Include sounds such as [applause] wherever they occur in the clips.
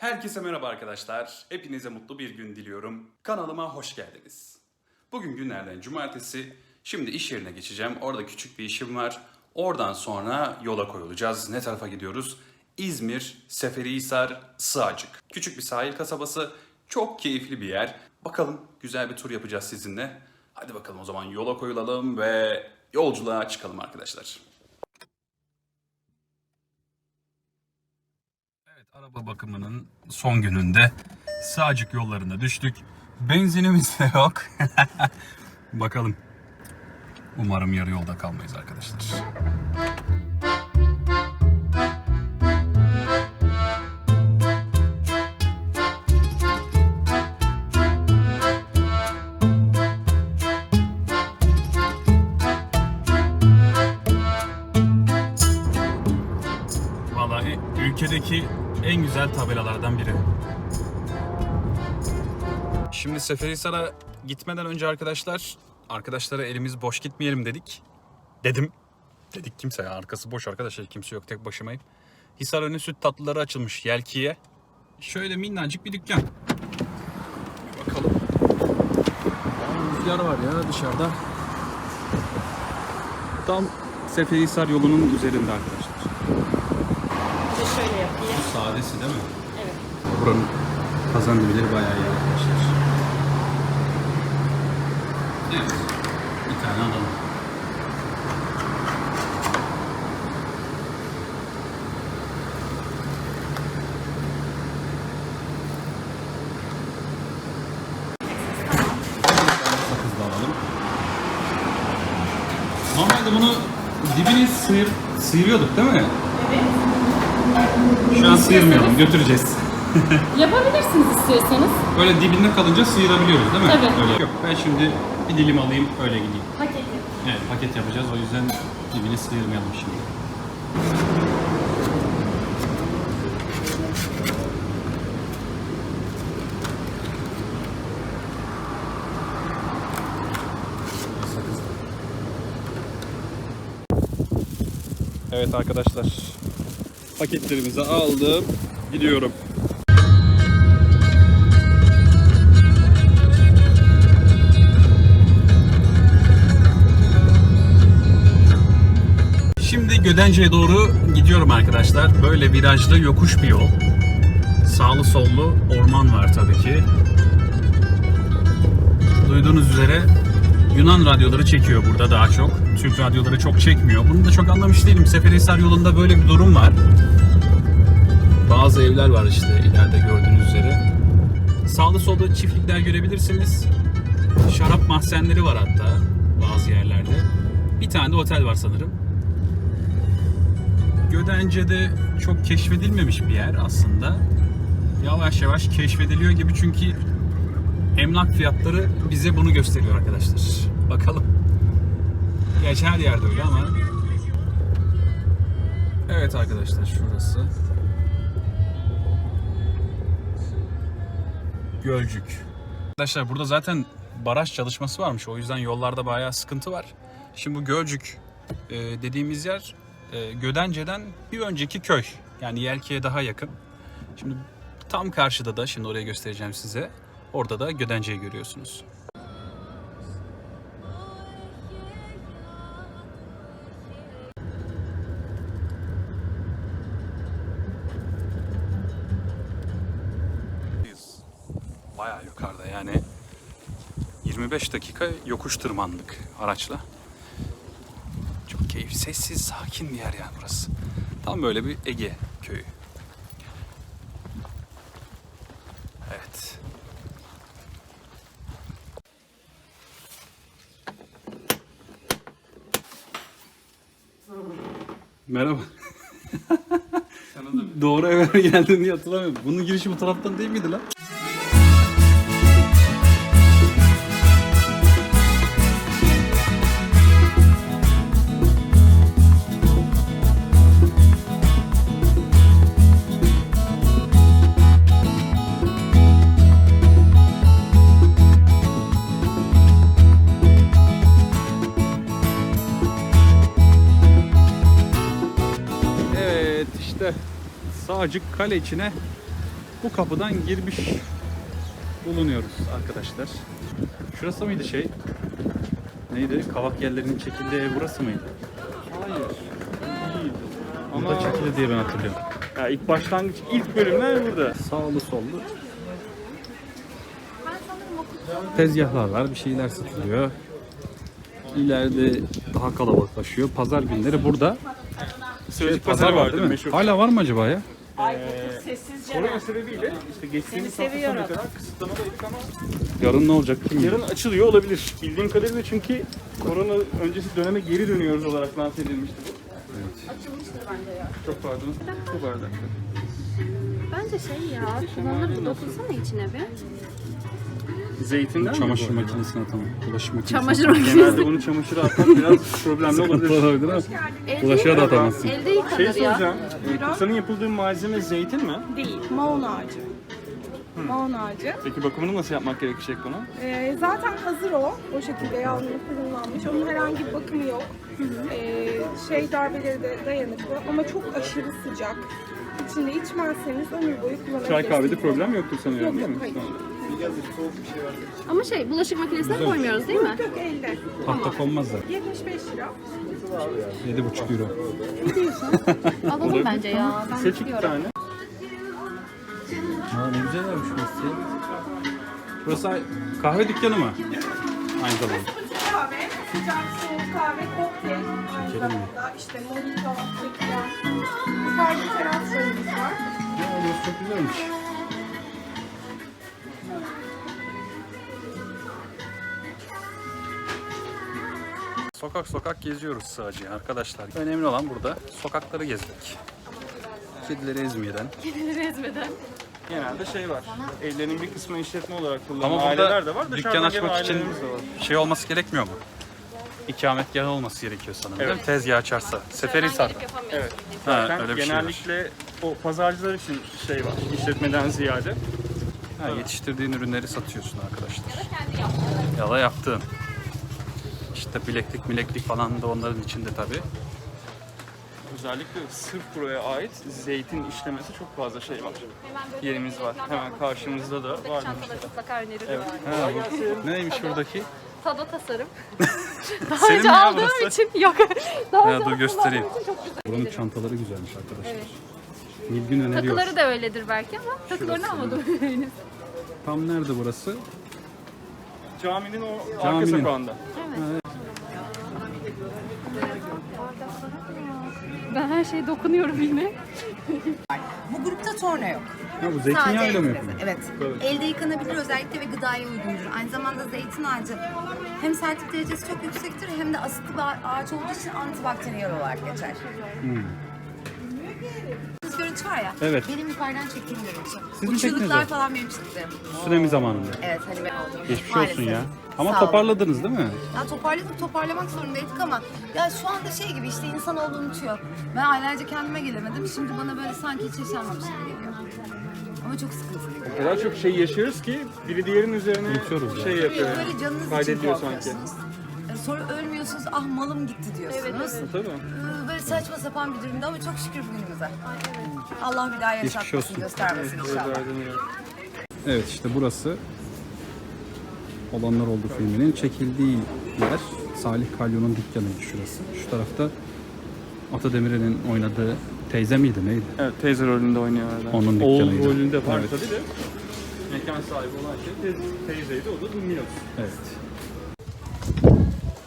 Herkese merhaba arkadaşlar. Hepinize mutlu bir gün diliyorum. Kanalıma hoş geldiniz. Bugün günlerden cumartesi. Şimdi iş yerine geçeceğim. Orada küçük bir işim var. Oradan sonra yola koyulacağız. Ne tarafa gidiyoruz? İzmir, Seferihisar, Sığacık. Küçük bir sahil kasabası. Çok keyifli bir yer. Bakalım güzel bir tur yapacağız sizinle. Hadi bakalım o zaman yola koyulalım ve yolculuğa çıkalım arkadaşlar. Araba bakımının son gününde Sağcık yollarına düştük. Benzinimiz de yok. [laughs] Bakalım. Umarım yarı yolda kalmayız arkadaşlar. Vallahi ülkedeki en güzel tabelalardan biri. Şimdi Seferihisar'a gitmeden önce arkadaşlar, arkadaşlara elimiz boş gitmeyelim dedik. Dedim. Dedik kimse ya arkası boş arkadaşlar kimse yok tek başımayım. Hisar önü süt tatlıları açılmış Yelki'ye. Şöyle minnacık bir dükkan. Bir bakalım. Rüzgar var ya dışarıda. Tam Seferihisar yolunun üzerinde arkadaşlar. Şöyle yapayım. Sadesi değil mi? Evet. Buranın kazanabilir bayağı iyi arkadaşlar. Evet. Bir tane alalım. Normalde bunu dibini sıyır, sıyırıyorduk değil mi? Şu an sıyırmayalım, götüreceğiz. [laughs] Yapabilirsiniz istiyorsanız. Böyle dibinde kalınca sıyırabiliyoruz değil mi? Tabii. Öyle. Yok ben şimdi bir dilim alayım öyle gideyim. Paketi. Evet paket yapacağız o yüzden dibini sıyırmayalım şimdi. Evet arkadaşlar paketlerimizi aldım gidiyorum. Şimdi Gödence'ye doğru gidiyorum arkadaşlar. Böyle virajlı yokuş bir yol. Sağlı sollu orman var tabii ki. Duyduğunuz üzere Yunan radyoları çekiyor burada daha çok. Türk radyoları çok çekmiyor. Bunu da çok anlamış değilim. Seferihisar yolunda böyle bir durum var. Bazı evler var işte ileride gördüğünüz üzere. Sağlı solda çiftlikler görebilirsiniz. Şarap mahzenleri var hatta bazı yerlerde. Bir tane de otel var sanırım. Gödence'de çok keşfedilmemiş bir yer aslında. Yavaş yavaş keşfediliyor gibi çünkü emlak fiyatları bize bunu gösteriyor arkadaşlar. Bakalım. Gerçi her yerde öyle ama. Evet arkadaşlar şurası. Gölcük. Arkadaşlar burada zaten baraj çalışması varmış. O yüzden yollarda bayağı sıkıntı var. Şimdi bu Gölcük e, dediğimiz yer e, Gödence'den bir önceki köy. Yani Yelki'ye daha yakın. Şimdi tam karşıda da şimdi oraya göstereceğim size. Orada da Gödence'yi görüyorsunuz. Yukarıda yani 25 dakika yokuş tırmandık araçla. Çok keyifli, sessiz, sakin bir yer yani burası. Tam böyle bir Ege köyü. Evet. Merhaba. Doğru eve geldin diye hatırlamıyorum. Bunun girişi bu taraftan değil miydi lan? İşte Sağcık kale içine bu kapıdan girmiş bulunuyoruz arkadaşlar. Şurası mıydı şey? Neydi? Kavak yerlerinin çekildiği ev burası mıydı? Hayır. Değil. Burada Ama çekildi diye ben hatırlıyorum. ya ilk başlangıç, ilk bölümler burada. Sağlı sollu. Tezgahlar var, bir şeyler satılıyor. İleride daha kalabalıklaşıyor. Pazar günleri burada. Sözcük pazar pazarı var vardı değil mi? meşhur. Hala var mı acaba ya? Sessizce. Korona sebebiyle işte geçtiğimiz Seni hafta seviyorum. sonuna kadar kısıtlamadaydık ama Yarın ne olacak kim bilir? yarın açılıyor olabilir. Bildiğim kadarıyla çünkü korona öncesi döneme geri dönüyoruz olarak lanse edilmişti bu. Açılmıştır bence ya. Çok pardon. Bu bardak. Bence şey ya, kullanılır bu dokunsana içine bir. Zeytinden Çamaşır makinesine tamam. Bulaşık makinesine. Çamaşır Genelde makinesi. bunu çamaşıra atmak biraz problemli olabilir. olabilir ama bulaşığa da atamazsın. Elde Şey yıkanır ya. soracağım. e, Kusanın yapıldığı malzeme zeytin mi? Değil, maon ağacı. Maon ağacı. Peki bakımını nasıl yapmak gerekecek bunun? Ee, zaten hazır o. O şekilde yağlanıp fırınlanmış. Onun herhangi bir bakımı yok. Ee, şey darbeleri de dayanıklı ama çok aşırı sıcak. İçinde içmezseniz ömür boyu kullanabilirsiniz. Çay kahvede problem yoktur sanıyorum Yok değil yok mi? hayır. Tamam. Ama şey, bulaşık makinesine koymuyoruz değil mi? Yok elde. Tahta konmaz zaten. 75 lira. 7,5 euro. [laughs] Alalım bence ya. Ben Seç iki tane. Ha ne güzel olmuş burası. Burası kahve dükkanı mı? Aynı zamanda. Kahve, sıcak soğuk kahve, kokteyl. Aynı zamanda işte mojito, tequila. Yukarıda teraslarımız var. Ya burası çok güzelmiş. Sokak sokak geziyoruz sadece arkadaşlar. Önemli olan burada sokakları gezmek. Kedileri ezmeden. Kedileri ezmeden. Genelde şey var. Evlerin bir kısmı işletme olarak kullanan Ama aileler burada de var. dükkan Dışarıdan gelen açmak için ailelerimiz de var. şey olması gerekmiyor mu? İkametgah olması gerekiyor sanırım değil mi? Tezgah açarsa. Seferihisar. Gelip yapamıyorsun. Evet. Ha, Zaten öyle bir şey var. genellikle o pazarcılar için şey var. işletmeden ziyade. Ha, yetiştirdiğin ürünleri satıyorsun arkadaşlar. Ya da yaptığın. İşte bileklik mileklik falan da onların içinde tabii. Özellikle sırf buraya ait zeytin işlemesi çok fazla şey var. Yerimiz var. Hemen karşımızda da var. Çantaları mutlaka öneririm. Ha, bu neymiş buradaki? Tada tasarım. [laughs] Daha Senin önce mi ya aldığım burası? için yok. Daha Ya önce dur göstereyim. kullandığım için çok güzel. Buranın çantaları güzelmiş arkadaşlar. Nilgün öneriyor. Takıları da öyledir belki ama takılarını almadım [laughs] henüz. Tam nerede burası? Caminin o arka Caminin. sokağında. Ben her şeye dokunuyorum yine. Bu grupta torna yok. Ha bu zeytinyağıyla mı yapılıyor? Evet. Elde yıkanabilir özellikle ve gıdaya uygundur. Aynı zamanda zeytin ağacı hem sertlik derecesi çok yüksektir hem de asitli bir ağaç olduğu için antibakteriyel olarak geçer. Siz görüntü var ya. Evet. Benim yukarıdan çektiğim görüntü. Siz mi Bu çektiniz çığlıklar o? falan benim çektiğim. Tsunami zamanında. Evet hani ben Geçmiş Maalesef. olsun ya. Ama Sağ olun. toparladınız değil mi? Ya toparladık toparlamak zorundaydık ama ya şu anda şey gibi işte insan olduğunu unutuyor. Ben aylarca kendime gelemedim. Şimdi bana böyle sanki hiç yaşanmamış gibi geliyor. Ama çok sıkıntılı. O kadar çok şey yaşıyoruz ki biri diğerinin üzerine Unutuyoruz şey yapıyor. Böyle canınız için Kaydediyor sanki. korkuyorsunuz. E, Sonra ölmüyorsunuz, ah malım gitti diyorsunuz. Tabii. Ee, Böyle saçma sapan bir durumda ama çok şükür bugünümüze. Allah bir daha Geçmiş yaşatmasın, olsun. göstermesin inşallah. Evet işte burası Olanlar Oldu filminin çekildiği yer. Salih Kalyon'un dükkanıydı şurası. Şu tarafta Ata Demirer'in oynadığı teyze miydi neydi? Evet teyze rolünde oynuyor orada. Onun Oğul dükkanıydı. rolünde var Evet. tabii de. Mekan sahibi olan şey teyze, teyzeydi o da bilmiyoruz. Evet.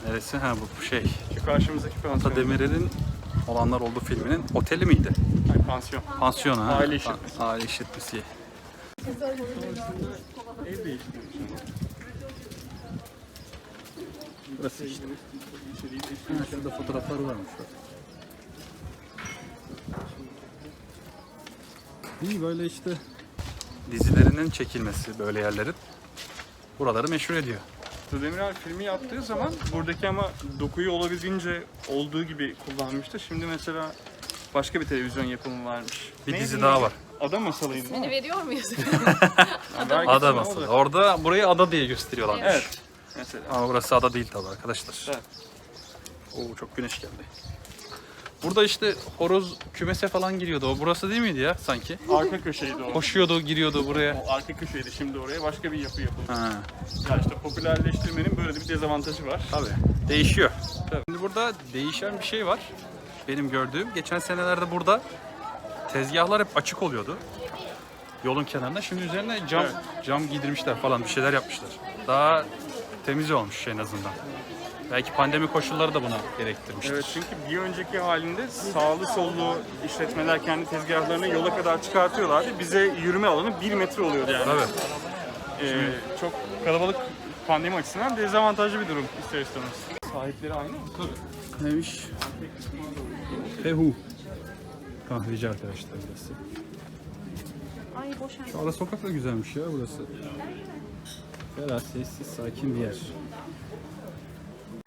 Neresi? Ha bu şey. Şu karşımızdaki Ata pansiyon. Demirer'in Olanlar Oldu filminin oteli miydi? Ay, pansiyon. Pansiyonu ha. Aile işletmesi. Aile işletmesi. Ev değiştirmiş. Burası işte. Ha, şurada fotoğrafları varmış. bak. İyi böyle işte dizilerinin çekilmesi böyle yerlerin buraları meşhur ediyor. Demirer filmi yaptığı zaman buradaki ama dokuyu olabildiğince olduğu gibi kullanmıştı. Şimdi mesela başka bir televizyon yapımı varmış. Bir Neydi dizi daha var. Ada masalıydı değil mi? veriyor muyuz? [laughs] Belki Ada masalı. Orada burayı ada diye gösteriyorlar. Evet. Mesela. Ama burası ada değil tabii arkadaşlar. Evet. Oo çok güneş geldi. Burada işte horoz kümese falan giriyordu. O burası değil miydi ya sanki? Arka köşeydi o. Koşuyordu, giriyordu buraya. O arka köşeydi şimdi oraya başka bir yapı yapıldı. Ha, Ya işte popülerleştirmenin böyle bir dezavantajı var. tabii. Değişiyor. Şimdi burada değişen bir şey var. Benim gördüğüm. Geçen senelerde burada tezgahlar hep açık oluyordu. Yolun kenarında. Şimdi üzerine cam cam giydirmişler falan bir şeyler yapmışlar. Daha temiz olmuş en azından. Belki pandemi koşulları da buna gerektirmiştir. Evet çünkü bir önceki halinde sağlı sollu işletmeler kendi tezgahlarını yola kadar çıkartıyorlardı. Bize yürüme alanı 1 metre oluyordu yani. Tabii. Ee, çok kalabalık pandemi açısından dezavantajlı bir durum ister istemez. Sahipleri aynı mı? Tabii. Neymiş? Pehu. Kahveci arkadaşlar burası. Ay boş ver. Şu ara sokak da güzelmiş ya burası. Ferah, sessiz, sakin bir yer.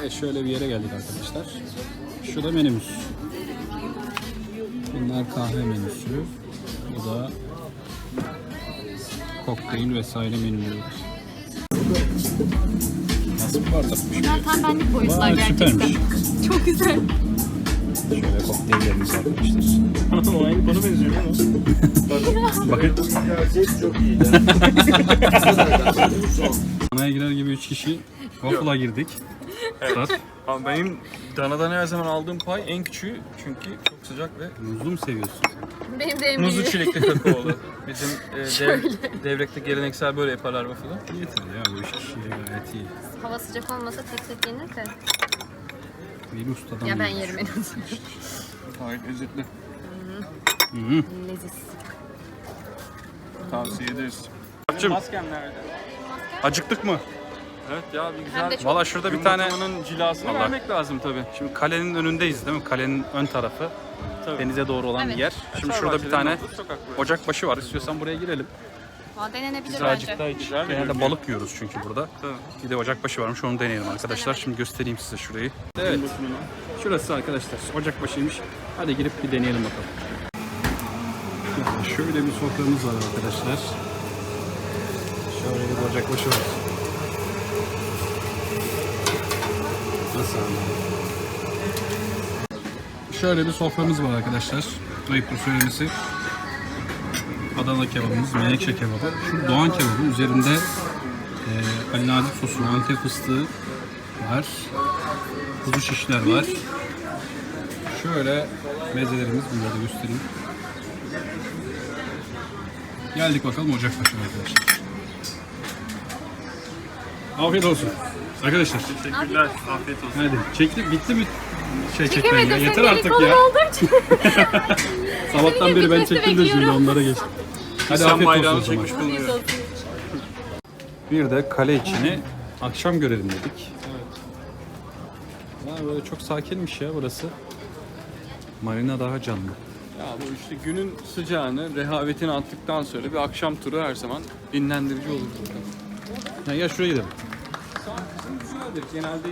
Evet, şöyle bir yere geldik arkadaşlar. Şu da menümüz. Bunlar kahve menüsü. Bu da kokteyl vesaire menüleri var. Nasıl bir? Bunlar tam benlik boyutlar Vay, gerçekten. süpermiş. Çok güzel. Şöyle kokteyllerimiz arkadaşlar. [laughs] o aynı bana benziyor değil mi? [laughs] Bakın. Anaya girer gibi 3 kişi waffle'a girdik. Start. Ama benim danadan her zaman aldığım pay en küçüğü çünkü çok sıcak ve Muzlu mu seviyorsun? Benim de en muzlu büyüğü. çilekli kakaolu. [laughs] Bizim e, dev, devrekte geleneksel böyle yaparlar waffle'ı. Yeter ya bu iş kişiye gayet iyi. Hava sıcak olmasa tek tek yenir de. Beni ustadan Ya ben yemiş. yerim en azından. Gayet lezzetli. Leziz. Tavsiye ederiz. Yapcım. Masken nerede? Acıktık mı? Evet ya bir Hem güzel. de çok- Valla şurada bir tane Yumurtanın cilasını Vallahi. vermek lazım tabii. şimdi kalenin önündeyiz değil mi? Kalenin ön tarafı. Tabii. Denize doğru olan bir Evet. yer. Şimdi şurada bir Fenerbahçe'nin tane olduğu sokak burası. ocakbaşı var. İstiyorsan buraya girelim. Valla denenebilir bence. daha iç. Güzel Genelde görünüyor. balık yiyoruz çünkü burada. Bir de ocakbaşı varmış onu deneyelim arkadaşlar. Şimdi göstereyim size şurayı. Evet. Şurası arkadaşlar. Ocakbaşıymış. Hadi girip bir deneyelim bakalım. Şöyle bir soframız var arkadaşlar. Şöyle bir ocakbaşı var. Nasıl? Şöyle bir soframız var arkadaşlar. Ayıptır söylemesi. Adana kebabımız, menekşe kebabı. Şu Doğan kebabı üzerinde e, Ali Nazik sosu, Antep fıstığı var. Kuzu şişler var. Şöyle mezelerimiz bunları da göstereyim. Geldik bakalım ocakbaşına arkadaşlar. Afiyet olsun. Arkadaşlar Teşekkürler. Afiyet olsun. hadi çekti bitti mi? Şey çekmeye Çekemedim. ya. Yeter artık ya. olduğu için. [laughs] Sabahtan beri ben çektim de şimdi onlara geçtim. Hadi Sen afiyet olsun o bayrağını zaman. çekmiş bulunuyor. Bir de kale içini akşam görelim dedik. Evet. Ya böyle çok sakinmiş ya burası. Marina daha canlı. Ya bu işte günün sıcağını, rehavetini attıktan sonra bir akşam turu her zaman dinlendirici olur. Ya gel şuraya gidelim. Güzeldir. Genelde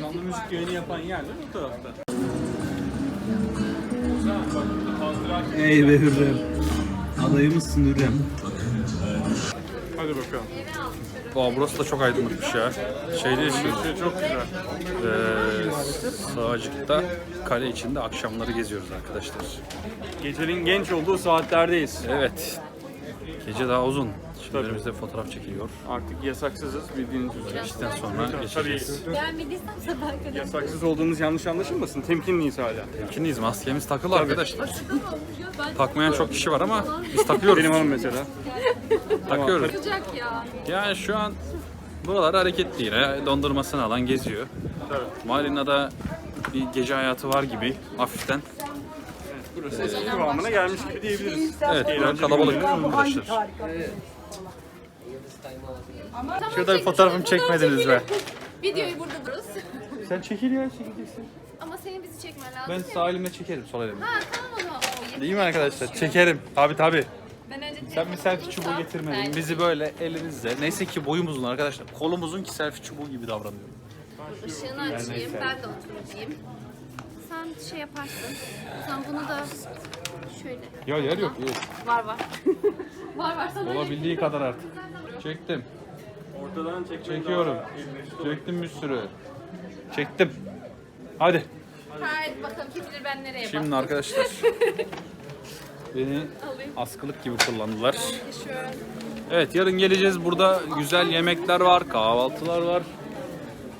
canlı müzik yayını yapan yerler o tarafta. Ey be Hürrem. Adayımızsın Hürrem. Hadi bakalım. Aa, burası da çok aydınlıkmış ya. Şeyde yaşıyoruz. Şey çok güzel. Ee, Sağcık'ta kale içinde akşamları geziyoruz arkadaşlar. Gecenin genç olduğu saatlerdeyiz. Evet. Gece daha uzun. Önümüzde fotoğraf çekiliyor. Artık yasaksızız bildiğiniz üzere. İşten sonra geçeceğiz. Gelmediysem sabah kadar. Yasaksız olduğumuz yanlış anlaşılmasın. Temkinliyiz hala. İkiniyiz maskemiz takılı arkadaşlar. Takmayan çok kişi var ama biz takıyoruz. Benim hanım mesela. [laughs] takıyoruz. Sıcak ya. Yani şu an buralar hareketli yine. Dondurmasını alan geziyor. Marina'da bir gece hayatı var gibi hafiften. Burası eski kıvamına gelmiş gibi diyebiliriz. Evet, biraz kalabalık arkadaşlar. Şurada bir fotoğrafımı fotoğraf çekmediniz be. Videoyu burada dururuz. Sen çekil ya çekilirsin. Ama senin bizi çekmen lazım. Ben sağ elimle çekerim sol elimle. Ha tamam o zaman. O, yeter. Değil mi arkadaşlar? Çekerim. Tabi tabi. Ben önce Sen bir selfie çubuğu getirmedin. Bizi böyle elinizle. Neyse ki boyum uzun arkadaşlar. Kolum uzun ki selfie çubuğu gibi davranıyorum. Işığını açayım. Ben de oturacağım. Sen şey yaparsın. Sen bunu da şöyle. Ya yer yok. yok. Var var. [laughs] var var sana. Olabildiği kadar artık. Çektim. Ortadan çekmek Çekiyorum. Çektim bir sürü. Çektim. Hadi. Haydi bakalım kim bilir ben nereye Şimdi arkadaşlar [laughs] beni askılık gibi kullandılar. Evet yarın geleceğiz. Burada güzel yemekler var, kahvaltılar var.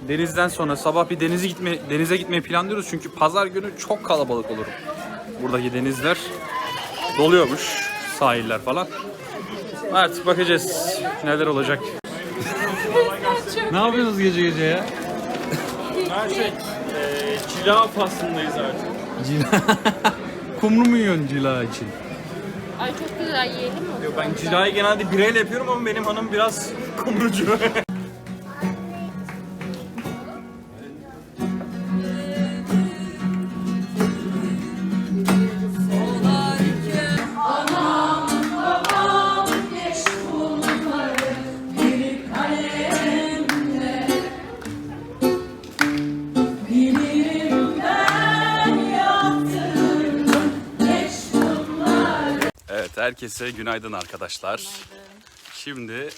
Denizden sonra sabah bir denize gitme denize gitmeyi planlıyoruz çünkü pazar günü çok kalabalık olur. Buradaki denizler doluyormuş sahiller falan. Artık bakacağız neler olacak. ne yapıyorsunuz gece gece ya? Her şey eee cila faslındayız artık. [laughs] Kumru mu yiyorsun cila için? Ay çok güzel yiyelim mi? Yok, ben cilayı genelde bireyle yapıyorum ama benim hanım biraz kumrucu. [laughs] herkese günaydın arkadaşlar. Şimdi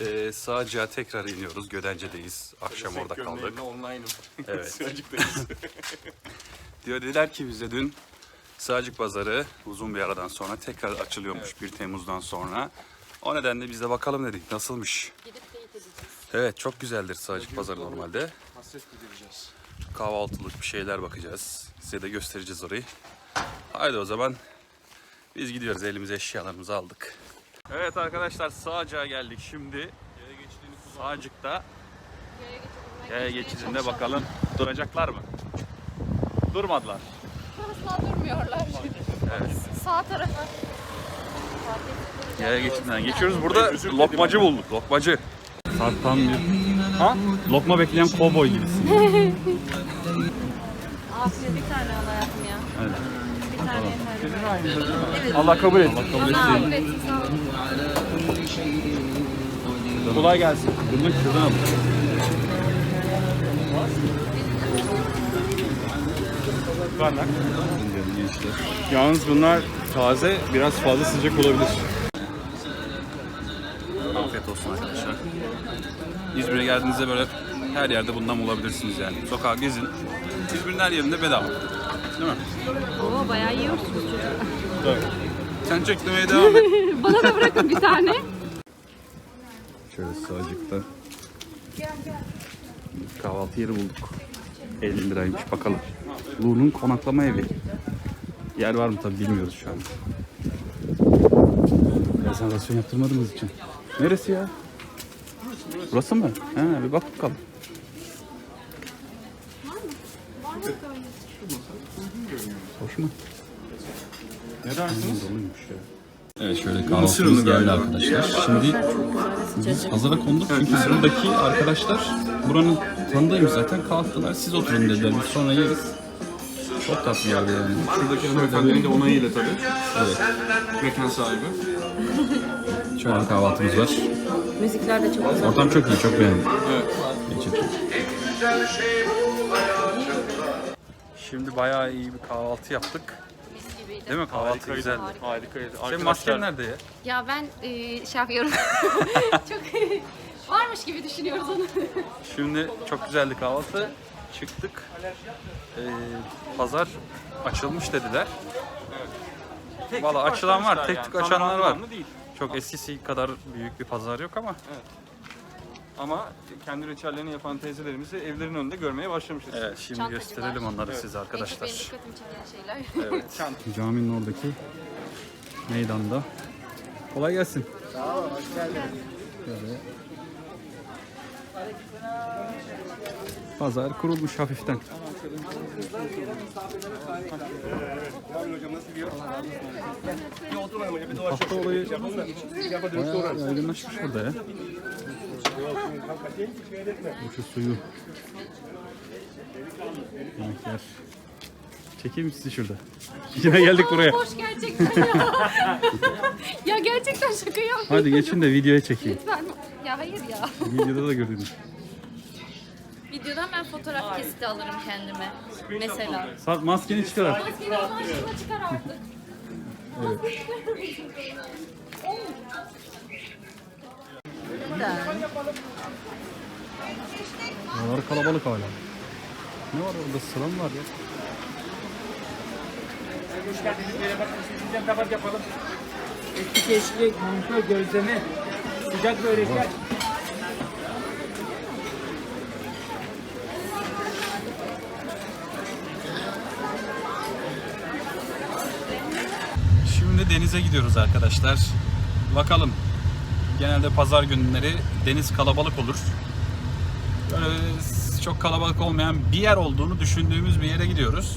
e, Sağcı'ya tekrar iniyoruz. Gödence'deyiz. Akşam orada kaldık. Online'ım. Evet. [laughs] Sığacıktayız. [laughs] Diyor dediler ki bize dün Sağcık Pazarı uzun bir aradan sonra tekrar açılıyormuş 1 Temmuz'dan sonra. O nedenle biz de bakalım dedik nasılmış. Evet çok güzeldir Sağcık Pazarı normalde. Hasret gidereceğiz. Kahvaltılık bir şeyler bakacağız. Size de göstereceğiz orayı. Haydi o zaman biz gidiyoruz elimize eşyalarımızı aldık. Evet arkadaşlar Sağcık'a geldik şimdi. Sağcık'ta yaya geçidinde bakalım duracaklar mı? Durmadılar. Asla durmuyorlar. Evet. Sağ tarafa. Yaya geçidinden geçiyoruz. Burada lokmacı bulduk. Lokmacı. Saat tam bir... Ha? Lokma bekleyen kovboy gibisin. [laughs] Afiyet bir tane al hayatım ya. Evet. Bir tane yeter. Allah kabul et. Allah kabul etsin. Kolay gelsin. Bunu şuradan al. Bardak. Yalnız bunlar taze, biraz fazla sıcak olabilir. Afiyet olsun arkadaşlar. İzmir'e geldiğinizde böyle her yerde bundan bulabilirsiniz yani. Sokağa gezin. İzmir'in her yerinde bedava. Değil mi? Oo bayağı yiyorsunuz çocuk. Sen çeklemeye [laughs] devam et. Bana da bırakın bir tane. Şöyle sağcıkta kahvaltı yeri bulduk. 50 liraymış bakalım. Lu'nun konaklama evi. Yer var mı tabi bilmiyoruz şu an. Rezervasyon yaptırmadığımız için. Neresi ya? Burası mı? He bir bak bakalım. Hoş mu? Ne dersiniz? Evet şöyle kahvaltımız geldi arkadaşlar. Şimdi biz hazıra konduk çünkü buradaki arkadaşlar buranın tanıdığıyım zaten kalktılar. Siz oturun dediler biz sonra yeriz. Çok tatlı yerde yani. Şuradaki hanımefendinin de onayıyla tabii. Evet. Mekan sahibi. Şöyle kahvaltımız var. Müzikler de çok güzel. Ortam çok iyi, çok beğendim. Evet. Geçin. Şimdi bayağı iyi bir kahvaltı yaptık. Mis gibiydi. Değil mi? Kahvaltı Harikaydı. güzeldi. Harikaydı. Senin masken nerede ya? Ya ben e, şey yapıyorum. [laughs] çok varmış gibi düşünüyoruz onu. Şimdi çok güzeldi kahvaltı. Çıktık. Ee, pazar açılmış dediler. Valla açılan var, tek tük açanlar var. Değil. Çok eskisi kadar büyük bir pazar yok ama Ama kendi reçellerini yapan teyzelerimizi evlerin önünde görmeye başlamışız. evet şimdi Çantacılar. gösterelim onları size En çok benim arkadaşlar. dikkatimi çeken şeyler. [laughs] Evet. [laughs] Caminin oradaki meydanda. Kolay gelsin. Sağ ol, hoş geldin. Pazar kurulmuş hafiften. Hafta olayı bayağı yaygınlaşmış burada ya. Şu suyu. Yemekler. Çekeyim mi sizi şurada? [laughs] Yine geldik buraya. Boş gerçekten ya. [laughs] ya gerçekten şaka yaptım. Hadi geçin de videoya çekeyim. Ben, ya hayır ya. Videoda da gördünüz. Videodan ben fotoğraf kesiti alırım kendime. Mesela. Sa- maskeni çıkar artık. Maskeni Allah aşkına çıkar artık. [laughs] Oralar kalabalık hala. Ne var orada sıra mı var ya? Hoş geldiniz. Merhaba. Sizden tabak yapalım. Etli keşkek, manto, gözleme, sıcak börekler. Şimdi denize gidiyoruz arkadaşlar. Bakalım. Genelde pazar günleri deniz kalabalık olur. Böyle çok kalabalık olmayan bir yer olduğunu düşündüğümüz bir yere gidiyoruz.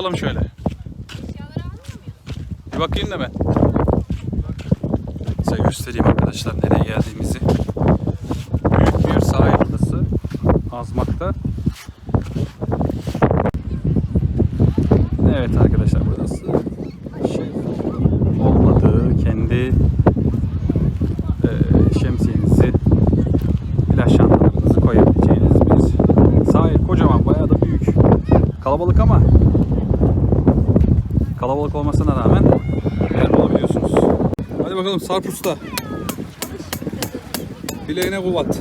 Bakalım şöyle. Bir bakayım da ben. Size göstereyim arkadaşlar nereye geldiğimizi. Büyük bir sahil burası. Azmak'ta. Evet arkadaşlar burası şey olmadığı kendi eee şemsiyenizi flash çantalarınızı koyabileceğiniz bir sahil. Kocaman bayağı da büyük. Kalabalık ama kalabalık olmasına rağmen yer bulabiliyorsunuz. Hadi bakalım Sarp Usta. Bileğine kuvvet.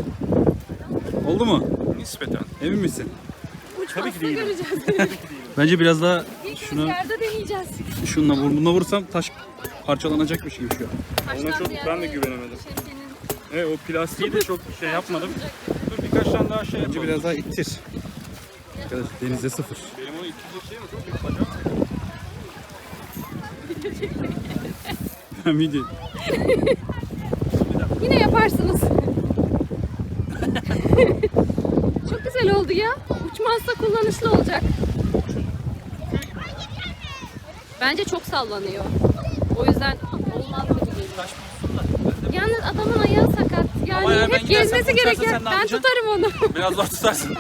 Oldu mu? Nispeten. Emin misin? Tabii ki değilim. Bence biraz daha şunu Yerde deneyeceğiz. şununla burnuna vursam taş parçalanacakmış gibi şu an. Ona çok ben de güvenemedim. Evet o plastiği de çok şey yapmadım. Dur birkaç tane daha şey Bence yapalım. biraz daha ittir. Arkadaş denizde sıfır. Benim onu ittirecek şeyim çok büyük bacağım. [laughs] Midye. Yine yaparsınız. Çok güzel oldu ya. Uçmazsa kullanışlı olacak. Bence çok sallanıyor. O yüzden olmaz gibi geliyor. Yalnız adamın ayağı sakat. Yani Ama eğer ben hep gidersem gezmesi uçarsa gereken. sen ne Ben yapacaksın? tutarım onu. Biraz daha tutarsın.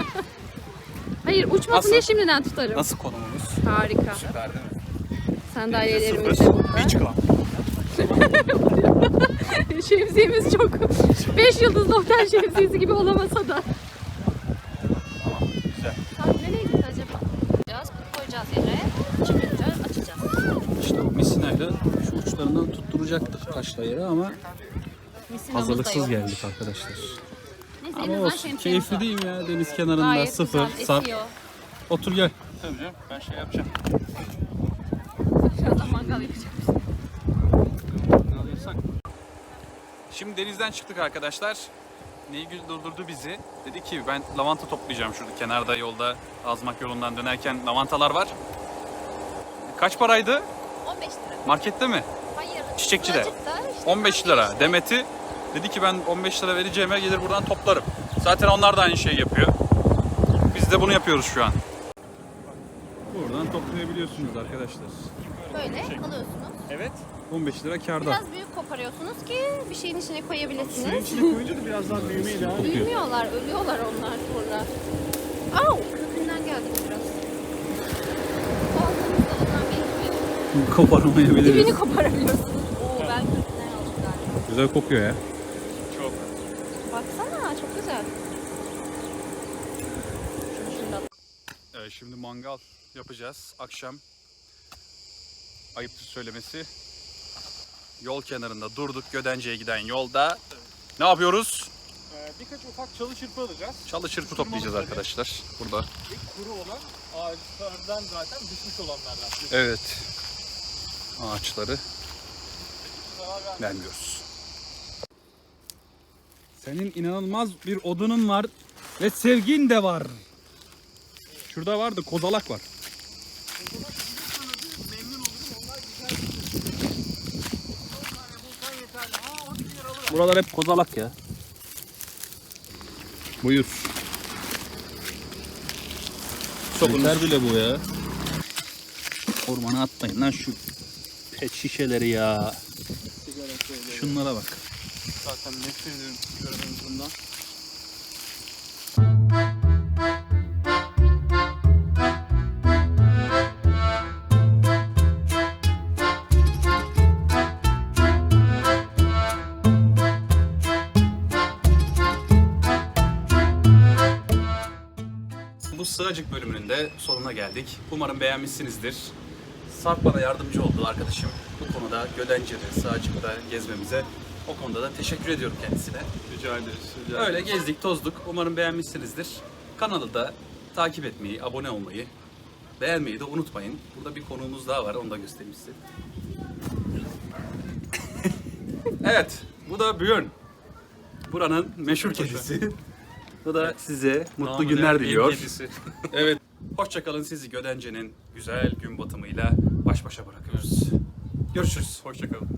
Hayır uçmasın Nasıl? diye şimdiden tutarım. Nasıl konumumuz? Harika. Süper değil mi? Sandalyelerimiz de burada. Hiç kal. [laughs] Şemsiyemiz çok 5 yıldızlı otel şemsiyesi gibi olamasa da. güzel. Nereye gitti acaba? Koyacağız, koyacağız yere. Çıkınca açacağız. İşte o misinayla şu uçlarından tutturacaktık taşla yere ama Misinamız da hazırlıksız yok. geldik arkadaşlar. Neyse en Ama azından olsun. şemsiyemiz Keyifli var. değil mi ya deniz kenarında Gayet sıfır. güzel, esiyor. Otur gel. Tabii canım ben şey yapacağım. Mangal yapacağız. Şimdi denizden çıktık arkadaşlar. Nilgün durdurdu bizi. Dedi ki ben lavanta toplayacağım şurada kenarda yolda Azmak yolundan dönerken lavantalar var. Kaç paraydı? 15 lira. Markette mi? Hayır. Çiçekçide. Pınarcık'ta işte 15 lira. Demeti dedi ki ben 15 lira vereceğime gelir buradan toplarım. Zaten onlar da aynı şeyi yapıyor. Biz de bunu yapıyoruz şu an. Buradan toplayabiliyorsunuz arkadaşlar. Böyle alıyorsunuz. Evet. 15 lira karda. Biraz büyük koparıyorsunuz ki bir şeyin içine koyabilirsiniz. İçine koyunca da biraz daha büyümeye devam ediyor. Büyümüyorlar, ölüyorlar onlar sonra. Au! Kökünden geldik biraz. Balkonumuzda ondan bir Koparmayabiliriz. dibini koparabiliyorsunuz. Oo ben kökünden aldım galiba. Güzel kokuyor ya. Çok. Baksana çok güzel. Şunu da Evet, şimdi mangal yapacağız akşam. Ayıptır söylemesi. Yol kenarında durduk Gödence'ye giden yolda. Ne yapıyoruz? Ee, birkaç ufak çalı çırpı alacağız. Çalı çırpı toplayacağız arkadaşlar burada. Ve kuru olan ağaçlardan zaten düşmüş olanlardan. Evet. Ağaçları vermiyoruz. Senin inanılmaz bir odunun var ve sevgin de var. Şurada vardı kozalak var. Buralar hep kozalak ya. Buyur. Yeter bile bu ya. Ormana atmayın lan şu pet şişeleri ya. Şunlara bak. Zaten nefret ediyorum sigaranın bundan. Sığacık bölümünün de sonuna geldik. Umarım beğenmişsinizdir. Sarp bana yardımcı oldu arkadaşım. Bu konuda Gödenci'de, Sığacık'ta gezmemize. O konuda da teşekkür ediyorum kendisine. Rica ederiz. Rica Öyle gezdik, tozduk. Umarım beğenmişsinizdir. Kanalı da takip etmeyi, abone olmayı, beğenmeyi de unutmayın. Burada bir konuğumuz daha var, onu da göstereyim size. [laughs] evet, bu da Björn. Buranın meşhur kedisi. Bu da size mutlu Namı günler diliyor. kedisi. [laughs] evet, hoşçakalın sizi Gödence'nin güzel gün batımıyla baş başa bırakıyoruz. Görüşürüz. Hoşçakalın.